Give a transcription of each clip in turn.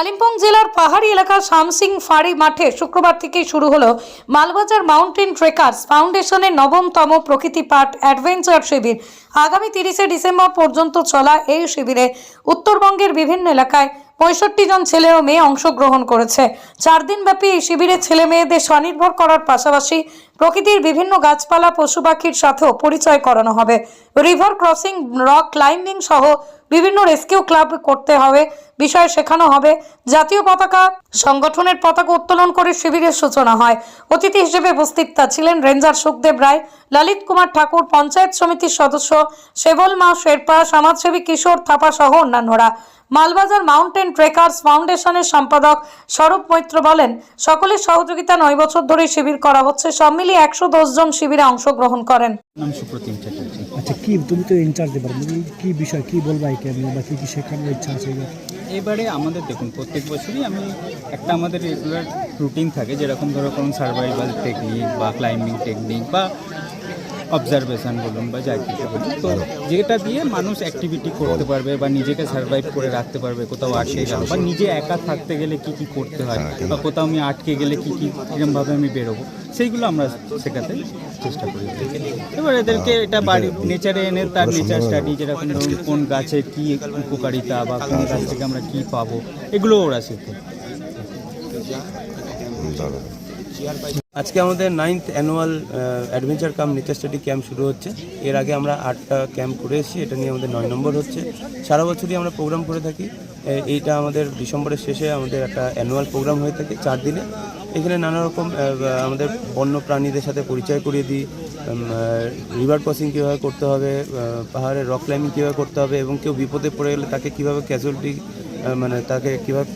কালিম্পং জেলার পাহাড়ি এলাকা শামসিং ফাঁড়ি মাঠে শুক্রবার থেকেই শুরু হলো মালবাজার মাউন্টেন ট্রেকার্স ফাউন্ডেশনের নবমতম প্রকৃতি পাঠ অ্যাডভেঞ্চার শিবির। আগামী তিরিশে ডিসেম্বর পর্যন্ত চলা এই শিবিরে উত্তরবঙ্গের বিভিন্ন এলাকায় পঁয়ষট্টি জন ছেলে ও মেয়ে অংশগ্রহণ করেছে। চার দিনব্যাপী এই শিবিরে ছেলে মেয়েদের স্বনির্ভর করার পাশাপাশি প্রকৃতির বিভিন্ন গাছপালা, পশু পাখির সাথেও পরিচয় করানো হবে। রিভার ক্রসিং রক ক্লাইম্বিং সহ বিভিন্ন রেস্কিউ ক্লাব করতে হবে। বিষয় শেখানো হবে। জাতীয় পতাকা সংগঠনের পতাকা উত্তোলন করে শিবিরের সূচনা হয়। অতিথি হিসেবে উপস্থিত ছিলেন রেঞ্জার সুখদেব রায়, ললিত কুমার ঠাকুর, পঞ্চায়েত সমিতির সদস্য সেবল মা শেরপা, সমাজসেবী কিশোর থাপা সহ অন্যান্যরা। মালবাজার মাউন্টেন ট্রেকার্স ফাউন্ডেশনের সম্পাদক স্বরূপ মৈত্র বলেন, সকলের সহযোগিতা নয় বছর ধরে শিবির করা হচ্ছে। সব মিলিয়ে একশো জন শিবিরে অংশগ্রহণ করেন। নাম সুপ্রতিম চ্যাটার্জি। আচ্ছা কি তুমি তো ইনচার্জ এবার মানে কি বিষয় কি বলবা এই ক্যাম্পে বা কি কি শেখানোর ইচ্ছা আছে? এবারে আমাদের দেখুন প্রত্যেক বছরই আমি একটা আমাদের রেগুলার রুটিন থাকে যেরকম ধরো কোনো সার্ভাইভাল টেকনিক বা ক্লাইম্বিং টেকনিক বা অবজারভেশন বলুন বা যাই কিছু বলুন। তো যেটা দিয়ে মানুষ অ্যাক্টিভিটি করতে পারবে বা নিজেকে সার্ভাইভ করে রাখতে পারবে কোথাও আটকে গেল বা নিজে একা থাকতে গেলে কি কি করতে হয় বা কোথাও আমি আটকে গেলে কি কি কিরমভাবে আমি বেরোবো সেইগুলো আমরা শেখাতে চেষ্টা করি। এবার এদেরকে এটা বাড়ি নেচারে এনে তার নেচার স্টাডি যেরকম ধরুন কোন গাছের কি উপকারিতা বা কোন গাছ থেকে আমরা কি পাবো এগুলো ওরা শেখে। আজকে আমাদের ninth annual adventure cum nature study camp শুরু হচ্ছে। এর আগে আমরা আটটা ক্যাম্প করে এসেছি, এটা নিয়ে আমাদের নয় নম্বর হচ্ছে। সারা বছরই আমরা প্রোগ্রাম করে থাকি। এইটা আমাদের ডিসেম্বরের শেষে আমাদের একটা অ্যানুয়াল প্রোগ্রাম হয়ে থাকে চার দিনে। এখানে নানা রকম আমাদের বন্য প্রাণীদের সাথে পরিচয় করিয়ে দিই। রিভার ক্রসিং কীভাবে করতে হবে পাহাড়ে রক ক্লাইম্বিং কীভাবে করতে হবে এবং কেউ বিপদে পড়ে গেলে তাকে কীভাবে ক্যাজুয়ালিটি মানে তাকে কীভাবে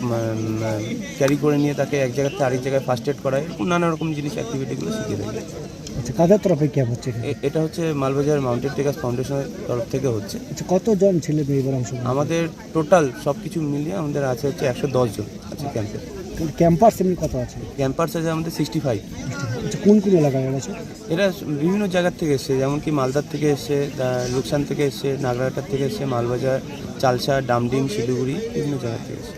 ক্যারি করে নিয়ে তাকে এক জায়গা থেকে আরেক জায়গায় ফার্স্ট এড করায় নানা রকম জিনিস অ্যাক্টিভিটিগুলো শিখিয়ে দেয়। আচ্ছা কাদের তরফে ক্যাম্প হচ্ছে এটা হচ্ছে মালবাজার মাউন্টেন টেকার্স ফাউন্ডেশনের তরফ থেকে হচ্ছে। আচ্ছা কতজন ছেলে মেয়ে এবার অংশগ্রহণ আমাদের টোটাল সব কিছু মিলিয়ে আমাদের আছে হচ্ছে একশো দশ জন আছে ক্যাম্পে ক্যাম্পার্স এমনি কত আছে? ক্যাম্পার্স আছে আমাদের সিক্সটি ফাইভ কোন কোন এলাকায় আছে এরা বিভিন্ন জায়গার থেকে এসছে যেমন কি মালদার থেকে এসছে লুকসান থেকে এসছে নাগরাটার থেকে এসছে মালবাজার চালসা ডামডিম শিলিগুড়ি বিভিন্ন জায়গা থেকে এসছে।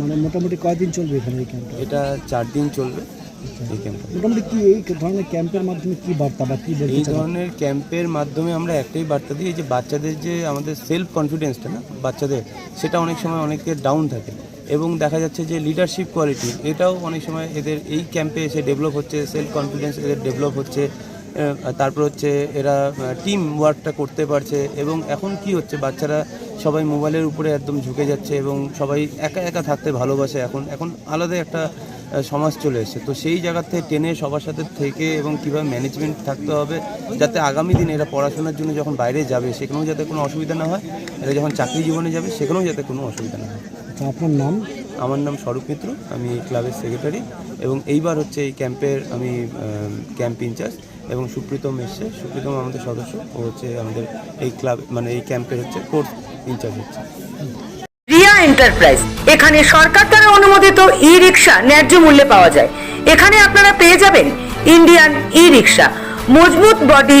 মানে মোটামুটি কয়দিন চলবে এখানে এই ক্যাম্পটা এটা চার দিন চলবে এই ক্যাম্পে মোটামুটি কি এই ধরনের ক্যাম্পের মাধ্যমে কি বার্তা বা কি এই ধরনের ক্যাম্পের মাধ্যমে আমরা একটাই বার্তা দিই যে বাচ্চাদের যে আমাদের সেলফ কনফিডেন্সটা না বাচ্চাদের সেটা অনেক সময় অনেকের ডাউন থাকে। এবং দেখা যাচ্ছে যে লিডারশিপ কোয়ালিটি এটাও অনেক সময় এদের এই ক্যাম্পে এসে ডেভেলপ হচ্ছে সেলফ কনফিডেন্স এদের ডেভেলপ হচ্ছে তারপর হচ্ছে এরা টিম ওয়ার্কটা করতে পারছে এবং এখন কি হচ্ছে, বাচ্চারা সবাই মোবাইলের উপরে একদম ঝুঁকে যাচ্ছে এবং সবাই একা একা থাকতে ভালোবাসে এখন এখন আলাদা একটা সমাজ চলে এসেছে। তো সেই জায়গা থেকে টেনে সবার সাথে থেকে এবং কীভাবে ম্যানেজমেন্ট থাকতে হবে, যাতে আগামী দিনে এরা পড়াশোনার জন্য যখন বাইরে যাবে, সেখানেও যাতে কোনো অসুবিধা না হয়, এরা যখন চাকরি জীবনে যাবে, সেখানেও যাতে কোনো অসুবিধা না হয়। আপনার নাম? আমার নাম স্বরূপ মিত্র আমি এই ক্লাবের সেক্রেটারি এবং এইবার হচ্ছে এই ক্যাম্পের আমি ক্যাম্প ইনচার্জ এবং সুপ্রীতম এসছে। সুপ্রীতম আমাদের সদস্য ও হচ্ছে আমাদের এই ক্লাব মানে এই ক্যাম্পের হচ্ছে কোর্স ইনচার্জ হচ্ছে। রিয়া এন্টারপ্রাইজ এখানে সরকার দ্বারা অনুমোদিত ই রিক্সা ন্যায্য মূল্যে পাওয়া যায়। এখানে আপনারা পেয়ে যাবেন ইন্ডিয়ান ই রিক্সা মজবুত বডি